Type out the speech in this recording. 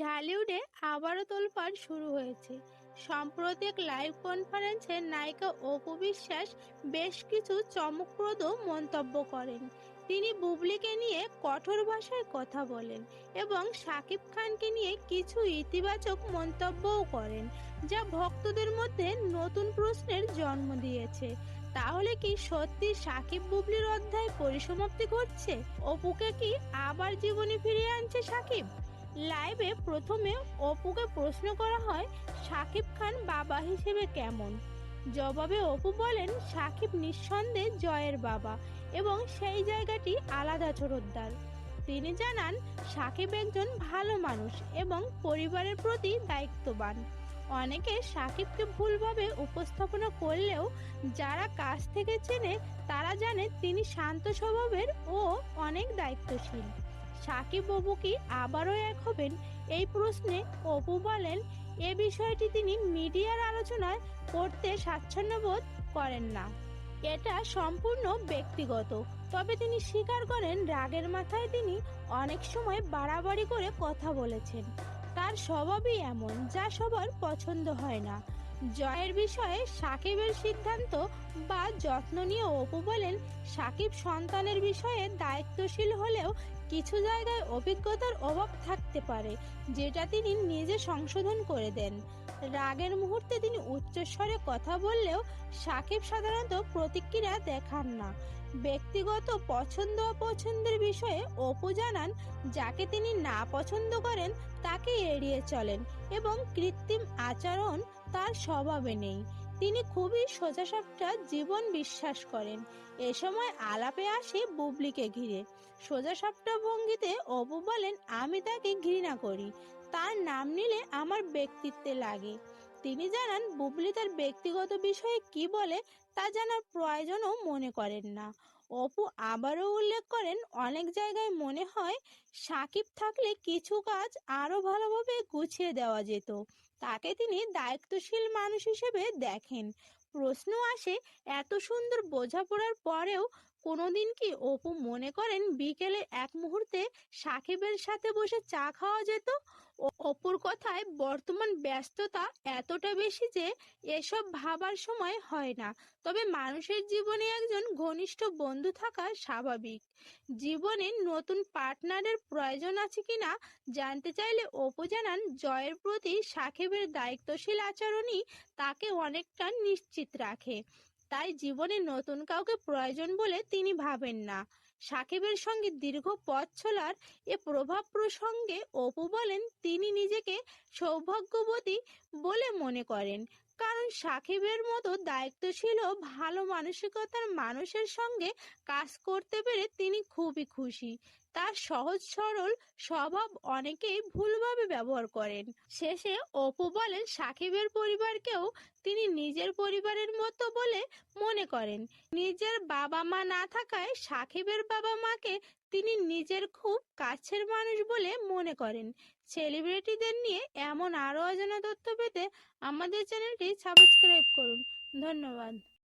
ঢালিউডে আবারও তোলপাড় শুরু হয়েছে। সম্প্রতি এক লাইভ কনফারেন্সে নায়িকা অপু বিশ্বাস বেশ কিছু চমকপ্রদ মন্তব্য করেন। তিনি বুবলিকে নিয়ে কঠোর ভাষায় কথা বলেন এবং শাকিব খানকে নিয়ে কিছু ইতিবাচক মন্তব্যও করেন, যা ভক্তদের মধ্যে নতুন প্রশ্নের জন্ম দিয়েছে। তাহলে কি সত্যি সাকিব বুবলির অধ্যায় পরিসমাপ্তি ঘটছে? অপুকে কি আবার জীবনে ফিরিয়ে আনছে সাকিব? লাইভে প্রথমে অপুকে প্রশ্ন করা হয়, সাকিব খান বাবা হিসেবে কেমন? জবাবে অপু বলেন, সাকিব নিঃসন্দেহে জয়ের বাবা এবং সেই জায়গাটি আলাদা চোরদ্দার তিনি জানান, সাকিব একজন ভালো মানুষ এবং পরিবারের প্রতি দায়িত্ববান। অনেকে সাকিবকে ভুলভাবে উপস্থাপনা করলেও যারা কাছ থেকে চেনে, তারা জানে তিনি শান্ত স্বভাবের ও অনেক দায়িত্বশীল। সাকিব অপু কি আবারও এক হবেন? এই প্রশ্নে অপু বলেন, এ বিষয়টি তিনি মিডিয়ার আলোচনায় করতে স্বাচ্ছন্দ্য বোধ করেন না। এটা সম্পূর্ণ ব্যক্তিগত। তবে তিনি স্বীকার করেন, রাগের মাথায় তিনি অনেক সময় বাড়াবাড়ি করে কথা বলেছেন। তার স্বভাবই এমন, যা সবার পছন্দ হয় না। জয়ের বিষয়ে সাকিবের সিদ্ধান্ত বা যত্ন নিয়ে অপু বলেন, সাকিব সন্তানের বিষয়ে দায়িত্বশীল হলেও কিছু জায়গায় অভিজ্ঞতার অভাব থাকতে পারে, যেটা তিনি নিজে সংশোধন করে দেন। রাগের মুহূর্তে তিনি উচ্চস্বরে কথা বললেও সাকিব সাধারণত প্রতিক্রিয়া দেখান না। ব্যক্তিগত পছন্দ অপছন্দের বিষয়ে অপু জানান, যাকে তিনি না পছন্দ করেন, তাকে এড়িয়ে চলেন এবং কৃত্রিম আচরণ তার স্বভাবে নেই। তিনি খুবই সোজাসাপটা জীবন বিশ্বাস করেন। এ সময় আলাপে আসে বুবলিকে ঘিরে। সোজাসাপটা ভঙ্গিতে অপু বলেন, আমি তাকে ঘৃণা করি। তার নাম নিলে আমার ব্যক্তিত্বে লাগে। তিনি জানান, বুবলি তার ব্যক্তিগত বিষয়ে কি বলে তা জানার প্রয়োজনও মনে করেন না। অপু আবারও উল্লেখ করেন, অনেক জায়গায় মনে হয় সাকিব থাকলে কিছু কাজ আরও ভালোভাবে গুছিয়ে দেওয়া যেত। তাকে তিনি দায়িত্বশীল মানুষ হিসেবে দেখেন। প্রশ্ন আসে, এত সুন্দর বোঝাপড়ার পরেও কোনোদিন কি অপু মনে করেন বিকেলে এক মুহূর্তে সাকিবের সাথে বসে চা খাওয়া যেত? অপুর কথায় বর্তমান ব্যস্ততা এতটা বেশি যে এসব ভাবার সময় হয় না। তবে মানুষের জীবনে একজন ঘনিষ্ঠ বন্ধু থাকা স্বাভাবিক। জীবনে নতুন পার্টনারের প্রয়োজন আছে কিনা জানতে চাইলে অপু জানান, জয়ের প্রতি সাকিবের দায়িত্বশীল আচরণই তাকে অনেকটা নিশ্চিত রাখে। তাই জীবনে নতুন কাউকে প্রয়োজন বলে তিনি ভাবেন না। সাকিবের সঙ্গে দীর্ঘ পথ চলার এ প্রভাব প্রসঙ্গে অপু বলেন, তিনি নিজেকে সৌভাগ্যবতী বলে মনে করেন। কারণ সাকিবের মতো দায়িত্বশীল ও ভালো মানসিকতার মানুষের সঙ্গে কাজ করতে পেরে তিনি খুবই খুশি। তার সহজ সরল স্বভাব অনেকেই ভুলভাবে ব্যবহার করেন। শেষে অপু বলেন, সাকিবের পরিবারকেও তিনি নিজের পরিবারের মতো বলে মনে করেন। নিজের বাবা মা না থাকায় সাকিবের বাবা মাকে তিনি নিজের খুব কাছের মানুষ বলে মনে করেন। সেলিব্রিটিদের নিয়ে এমন আরও অজানা তথ্য পেতে আমাদের চ্যানেলটি সাবস্ক্রাইব করুন। ধন্যবাদ।